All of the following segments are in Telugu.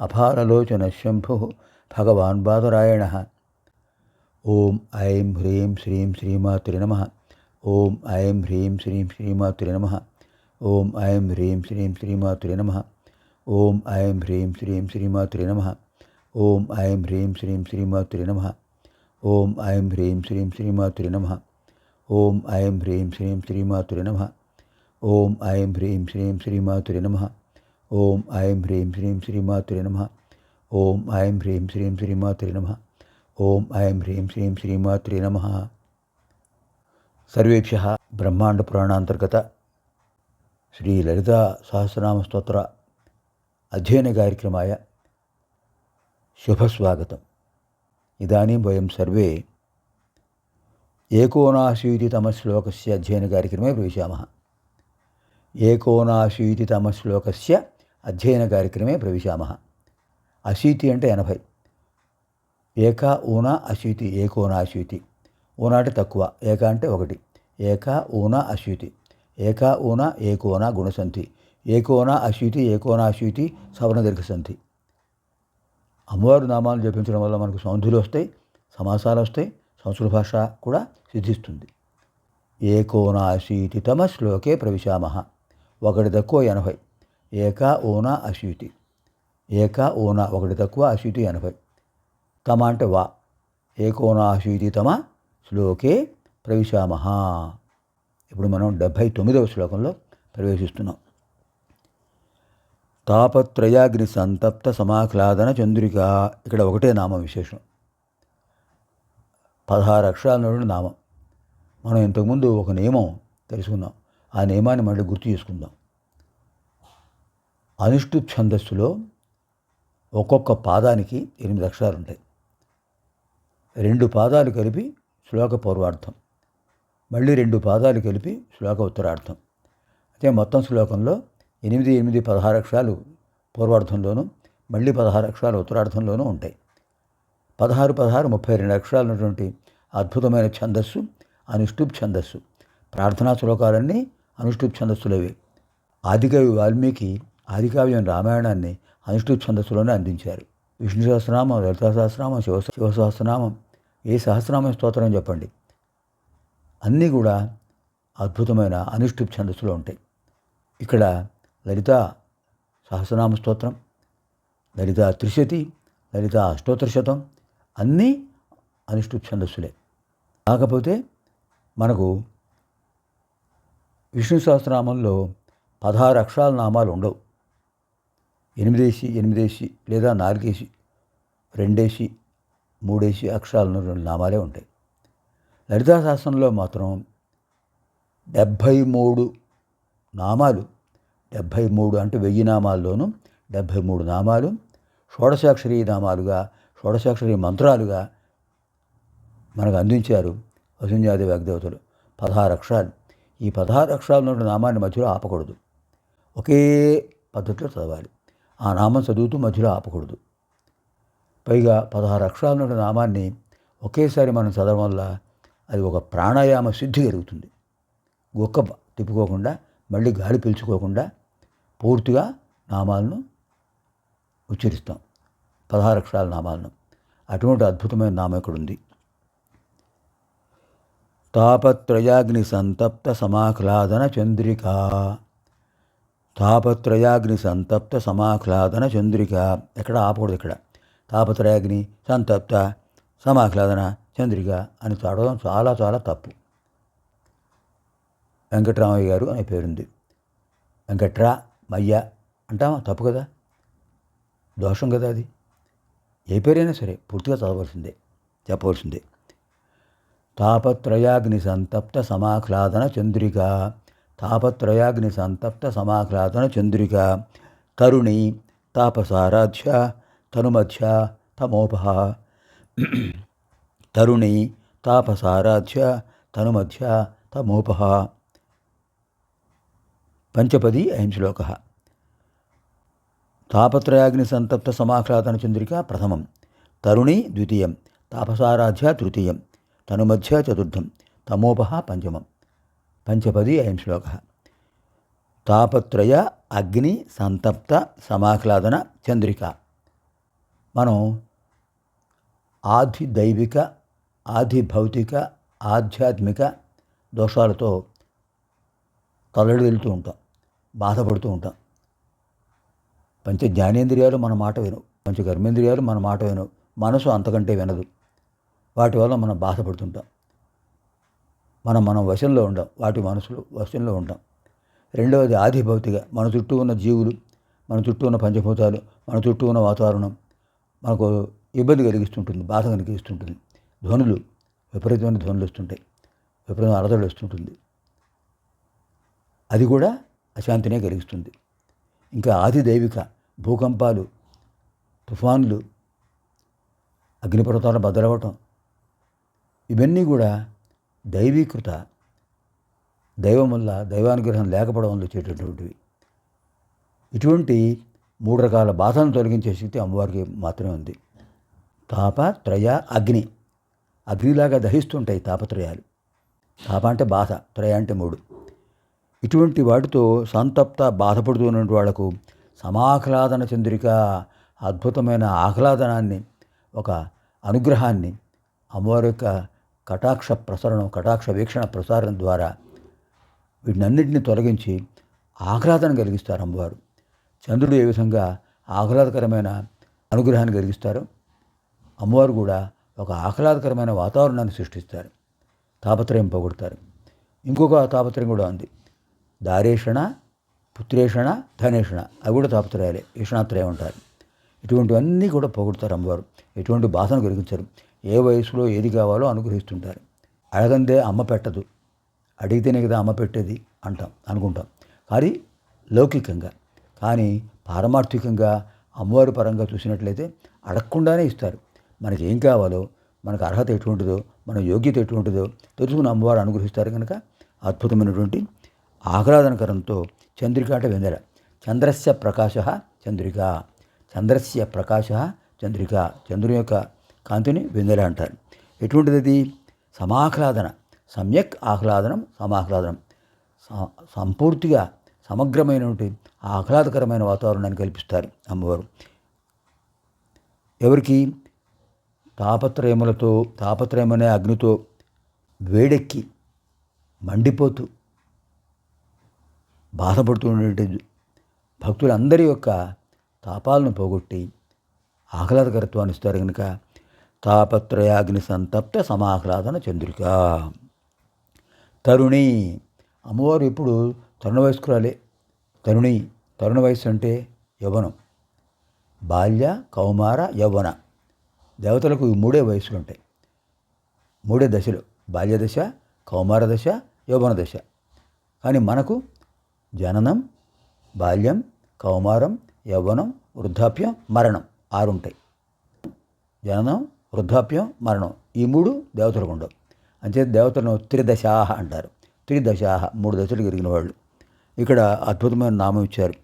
అపారలోచన శంభు భగవాన్ బాదరాయణ. ఓం ఐం హ్రీం శ్రీం శ్రీమాతృ నమ. ఓం ఐం హ్రీం శ్రీం శ్రీమాతృ నమ. ఓం ఐం హ్రీం శ్రీం శ్రీమాతృ నమ. ఓం ఐం హ్రీం శ్రీం శ్రీమాతృ నమ. ఓం ఐం హ్రీం శ్రీం శ్రీమాతృ నమ. ఓం ఐం హ్రీం శ్రీం శ్రీమాతృ నమ. ఓం ఐం హ్రీం శ్రీం శ్రీమాతృ నమ. ఓం ఐం హ్రీం శ్రీం శ్రీమాతృ నమ. ఓం ఐం హ్రీం శ్రీం శ్రీమాతురి నమ. ఓం ఐం హ్రీం శ్రీం శ్రీమాతురి నమ. ఓం ఐం హ్రీం శ్రీం శ్రీమాతురి నమ. సర్వేభ్య బ్రహ్మాండ పురాణాంతర్గత శ్రీ లలిత సహస్రనామ స్తోత్ర అధ్యయన కార్యక్రమాయ శుభస్వాగతం. ఇదానీ వయం సర్వే ఏకోనాశీతితమశ్లోకస్య అధ్యయన కార్యక్రమే ప్రవేశామः. ఏకోనాశీతితమశ్లోకస్య అధ్యయన కార్యక్రమే ప్రవిశామ అశీతి అంటే ఎనభై. ఏకా ఊన అశీతి ఏకోనాశీతి ఊనా అంటే తక్కువ ఏకా అంటే ఒకటి. ఏకా ఊన అశీతి. ఏకా ఊన ఏకోనా గుణసంతి ఏకోనా అశీతి ఏకోనాశీతి సవర్ణ దీర్ఘసంతి అమ్మవారు నామాలు జపించడం వల్ల మనకు సౌంధులు వస్తాయి సమాసాలు వస్తాయి సంస్కృత భాష కూడా సిద్ధిస్తుంది. ఏకోనాశీతితమ శ్లోకే ప్రవిశామ ఒకటి తక్కువ ఎనభై. ఏక ఓనా అశీతి. ఏక ఓనా ఒకటి తక్కువ అశీతి ఎనభై. తమ అంటే వా ఏకోనాశీతి తమ శ్లోకే ప్రవిశామహ. ఇప్పుడు మనం డెబ్భై తొమ్మిదవ శ్లోకంలో ప్రవేశిస్తున్నాం. తాపత్రయాగ్ని సంతప్త సమాహ్లాదన చంద్రిక. ఇక్కడ ఒకటే నామం విశేషం. పదహారు అక్షరాల నుండి నామం. మనం ఇంతకుముందు ఒక నియమం తెలుసుకుందాం ఆ నియమాన్ని మళ్ళీ గుర్తు చేసుకుందాం. అనిష్టు ఛందస్సులో ఒక్కొక్క పాదానికి ఎనిమిది అక్షరాలు ఉంటాయి. రెండు పాదాలు కలిపి శ్లోక పూర్వార్థం మళ్ళీ రెండు పాదాలు కలిపి శ్లోక ఉత్తరార్థం. అయితే మొత్తం శ్లోకంలో ఎనిమిది ఎనిమిది పదహారు అక్షరాలు పూర్వార్థంలోనూ మళ్ళీ పదహారు అక్షరాలు ఉత్తరార్థంలోనూ ఉంటాయి. పదహారు పదహారు ముప్పై రెండు అక్షరాలు ఉన్నటువంటి అద్భుతమైన ఛందస్సు అనుష్ఠుప్ ఛందస్సు. ప్రార్థనా శ్లోకాలన్నీ అనుష్ఠుప్ ఛందస్సులవే. ఆదికవి వాల్మీకి ఆదికావ్యం రామాయణాన్ని అనుష్ఠుప్ ఛందస్సులోనే అందించారు. విష్ణు సహస్రనామం లలితా సహస్రనామం శివ శివ సహస్రనామం ఏ సహస్రనామం స్తోత్రం చెప్పండి. అన్నీ కూడా అద్భుతమైన అనుష్ఠుప్ ఛందస్సులో ఉంటాయి. ఇక్కడ లలిత సహస్రనామ స్తోత్రం లలిత త్రిశతి లలిత అష్టోత్తరశతం అన్నీ అనుష్ఠుప్ ఛందస్సులే కాకపోతే మనకు విష్ణు సహస్రనామంలో పదహారు అక్షరాల నామాలు ఉండవు. ఎనిమిదేసి ఎనిమిదేసి లేదా నాలుగేసి రెండేసి మూడేసి అక్షరాలను రెండు నామాలే ఉంటాయి. లలితాశాస్త్రంలో మాత్రం డెబ్భై మూడు నామాలు డెబ్భై మూడు అంటే వెయ్యి నామాల్లోనూ డెబ్భై మూడు నామాలు షోడశాక్షరి నామాలుగా షోడశాక్షరి మంత్రాలుగా మనకు అందించారు వసుంజాది వాగ్దేవతలు. పదహారు అక్షరాలు. ఈ పదహారు అక్షరాల నుండి నామాన్ని మధ్యలో ఆపకూడదు. ఒకే పద్ధతిలో చదవాలి. ఆ నామం చదువుతూ మధ్యలో ఆపకూడదు. పైగా పదహారు అక్షరాల నుండి నామాన్ని ఒకేసారి మనం చదవడం వల్ల అది ఒక ప్రాణాయామ సిద్ధి జరుగుతుంది గొక్క తిప్పుకోకుండా మళ్ళీ గాలి పీల్చుకోకుండా పూర్తిగా నామాలను ఉచ్చరిస్తాం. పదహారు అక్షరాల నామాలను. అటువంటి అద్భుతమైన నామం ఇక్కడ ఉంది తాపత్రయాగ్ని సంతప్త సమాహ్లాదన చంద్రికా తాపత్రయాగ్ని సంతప్త సమాహ్లాదన చంద్రిక. ఎక్కడ ఆపకూడదు ఇక్కడ. తాపత్రయాగ్ని సంతప్త సమాహ్లాదన చంద్రిక అని చదవడం చాలా చాలా తప్పు. వెంకట్రామయ్య గారు అనే పేరుంది. వెంకట్రా మయ్య అంటామా? తప్పు కదా. దోషం కదా అది. ఏ పేరైనా సరే పూర్తిగా చదవలసిందే చెప్పవలసిందే. తాపత్రయాగ్ని సంతప్త సమాహ్లాదన చంద్రిక. తాపత్రయాగ్ని సంతప్త సమాహ్లాదన చంద్రిక తరుణి తాపసారాధ్య తనుమధ్య తమోపహ తరుణి తాపసారాధ్య తనుమధ్య తమోపహ పంచపది అయం శ్లోక తాపత్రయాగ్ని సంతప్త సమాహ్లాదన చంద్రిక ప్రథమం తరుణి ద్వితీయం తాపసారాధ్య తృతీయం తనుమధ్య చతుర్థం తమోపహ పంచమం పంచపది అయం శ్లోక తాపత్రయ అగ్ని సంతప్త సమాహ్లాదన చంద్రిక. మనం ఆధి దైవిక ఆది భౌతిక ఆధ్యాత్మిక దోషాలతో తల్లడి వెళ్తూ ఉంటాం బాధపడుతూ ఉంటాం. పంచ జ్ఞానేంద్రియాలు మన మాట విను పంచ కర్మేంద్రియాలు మన మాట విను మనసు అంతకంటే వినదు. వాటి వల్ల మనం బాధపడుతుంటాం. మనం మనం వశంలో ఉండం వాటి మనసులు వశంలో ఉంటాం రెండవది ఆదిభౌతిక మన చుట్టూ ఉన్న జీవులు మన చుట్టూ ఉన్న పంచభూతాలు మన చుట్టూ ఉన్న వాతావరణం మనకు ఇబ్బంది కలిగిస్తుంటుంది బాధ కలిగిస్తుంటుంది. ధ్వనులు విపరీతమైన ధ్వనులు వస్తుంటాయి విపరీతమైన అరదలు వస్తుంటుంది. అది కూడా అశాంతినే కలిగిస్తుంది. ఇంకా ఆది దైవిక భూకంపాలు తుఫాన్లు అగ్నిపర్వతాలు బదలవటం ఇవన్నీ కూడా దైవీకృత దైవం వల్ల దైవానుగ్రహం లేకపోవడం వల్ల వచ్చేటటువంటివి ఇటువంటి మూడు రకాల బాధలను తొలగించే శక్తి అమ్మవారికి మాత్రమే ఉంది. తాప త్రయ అగ్ని అగ్నిలాగా దహిస్తుంటాయి తాపత్రయాలు. తాప అంటే బాధ త్రయ అంటే మూడు. ఇటువంటి వాటితో సంతప్త బాధపడుతున్నటువంటి వాళ్ళకు సమాహ్లాదన చంద్రిక అద్భుతమైన ఆహ్లాదనాన్ని ఒక అనుగ్రహాన్ని అమ్మవారి యొక్క కటాక్ష ప్రసరణం కటాక్ష వీక్షణ ప్రసారం ద్వారా వీటినన్నింటినీ తొలగించి ఆహ్లాదన కలిగిస్తారు అమ్మవారు. చంద్రుడు ఏ విధంగా ఆహ్లాదకరమైన అనుగ్రహాన్ని కలిగిస్తారో అమ్మవారు కూడా ఒక ఆహ్లాదకరమైన వాతావరణాన్ని సృష్టిస్తారు. తాపత్రయం పోగొడతారు. ఇంకొక తాపత్రయం కూడా ఉంది. దారేషణ పుత్రేషణ ధనేషణ. అవి కూడా తాపత్రయాలే ఈషణాత్రయం ఉంటారు ఇటువంటివన్నీ కూడా పోగొడతారు అమ్మవారు. ఎటువంటి బాధను కలిగించరు. ఏ వయసులో ఏది కావాలో అనుగ్రహిస్తుంటారు. అడగందే అమ్మ పెట్టదు. అడిగితేనే కదా అమ్మ పెట్టేది అంటాం అనుకుంటాం. కానీ లౌకికంగా కానీ పారమార్థికంగా అమ్మవారి పరంగా చూసినట్లయితే అడగకుండానే ఇస్తారు. మనకి ఏం కావాలో మనకు అర్హత ఎటువంటిదో మన యోగ్యత ఎటువంటిదో తెలుసుకుని అమ్మవారు అనుగ్రహిస్తారు కనుక అద్భుతమైనటువంటి ఆహ్లాదనకరంతో చంద్రిక అంటే వెందర చంద్రస్య ప్రకాశ చంద్రిక. చంద్రస్య ప్రకాశ చంద్రిక. చంద్రుని యొక్క కాంతిని వెన్నెల అంటారు. ఎటువంటిది అది సమాహ్లాదన. సమ్యక్ ఆహ్లాదనం సమాహ్లాదనం. సంపూర్తిగా సమగ్రమైనటువంటి ఆహ్లాదకరమైన వాతావరణాన్ని కల్పిస్తారు అమ్మవారు. ఎవరికి? తాపత్రయములతో తాపత్రయమనే అగ్నితో వేడెక్కి మండిపోతూ బాధపడుతున్నటువంటి భక్తులందరి యొక్క తాపాలను పోగొట్టి ఆహ్లాదకరత్వాన్ని ఇస్తారు కనుక తాపత్రయాగ్ని సంతప్త సమాహ్లాదన చంద్రిక. తరుణి అమ్మవారు ఇప్పుడు తరుణ వయస్కురాలే. తరుణి తరుణ వయస్సు అంటే యవ్వనం. బాల్య కౌమార యవ్వన. దేవతలకు ఈ మూడే వయస్సులు ఉంటాయి మూడే దశలు. బాల్య దశ కౌమార దశ యౌవన దశ. కానీ మనకు జననం బాల్యం కౌమారం యవ్వనం వృద్ధాప్యం మరణం ఆరుంటాయి. జననం వృద్ధాప్యం మరణం. ఈ మూడు దేవతలకు ఉండవు. అంచేత దేవతలను త్రిదశాహ అంటారు. త్రిదశాహ మూడు దశలు కలిగిన వాళ్ళు. ఇక్కడ అద్భుతమైన నామం ఇచ్చారు.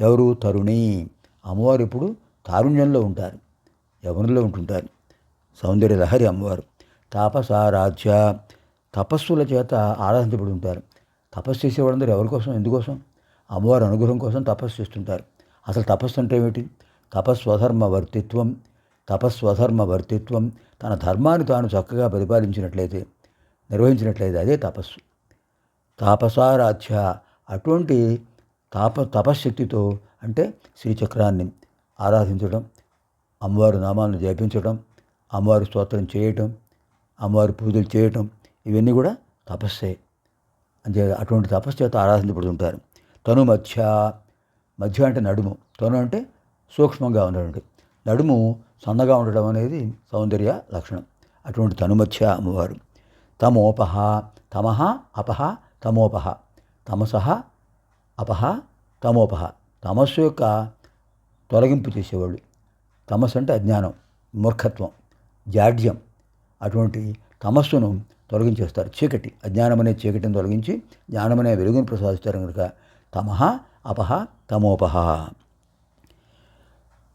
ఎవరు? తరుణి. అమ్మవారు ఇప్పుడు తారుణ్యంలో ఉంటారు. యవనంలో ఉంటుంటారు. సౌందర్య లహరి అమ్మవారు. తాపసారాధ్య. తపస్సుల చేత ఆరాధించబడి ఉంటారు. తపస్సు చేసేవాళ్ళందరూ ఎవరి కోసం? ఎందుకోసం? అమ్మవారి అనుగ్రహం కోసం తపస్సు చేస్తుంటారు. అసలు తపస్సు అంటే ఏమిటి? తపస్వధర్మ వర్తిత్వం తపస్వధర్మ వర్తిత్వం తన ధర్మాన్ని తాను చక్కగా పరిపాలించినట్లయితే నిర్వహించినట్లయితే అదే తపస్సు. తాపసారాధ్య అటువంటి తాప తపశ్శక్తితో అంటే శ్రీచక్రాన్ని ఆరాధించడం అమ్మవారి నామాలను జపించడం అమ్మవారి స్తోత్రం చేయటం అమ్మవారి పూజలు చేయటం ఇవన్నీ కూడా తపస్సే. అంటే అటువంటి తపస్సు చేత ఆరాధించబడుతుంటారు. తను మధ్య మధ్య అంటే నడుము. తను అంటే సూక్ష్మంగా ఉన్నటువంటి నడుము సన్నగా ఉండడం అనేది సౌందర్య లక్షణం. అటువంటి తనుమధ్య అమ్మవారు. తమోపహ తమహ అపహ తమోపహ. తమసహ అపహ తమోపహ. తమస్సు యొక్క తొలగింపు చేసేవాళ్ళు. తమస్సు అంటే అజ్ఞానం మూర్ఖత్వం జాడ్యం. అటువంటి తమస్సును తొలగించేస్తారు. చీకటి అజ్ఞానమనే చీకటిని తొలగించి జ్ఞానమనే వెలుగును ప్రసాదిస్తారు కనుక తమహ అపహ తమోపహ.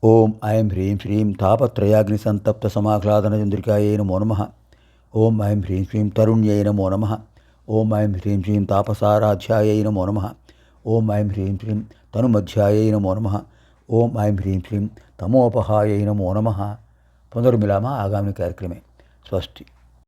ఓం ఐం హ్రీం శ్రీం తాపత్రయాగ్ని సంతప్త సమాహ్లాదన చంద్రికాయై నమో నమ. ఓం ఐం హ్రీం శ్రీం తరుణ్యై నమో నమ. ఓం ఐం హ్రీం శ్రీం తాపసారాధ్యాయై నమో నమ. ఓం ఐం హ్రీం శ్రీం తనుమధ్యాయై నమో నమ. ఓం ఐం హ్రీం శ్రీం తమోపహాయై నమో నమ. పునర్మిలామ ఆగామి కార్యక్రమే. స్వస్తి.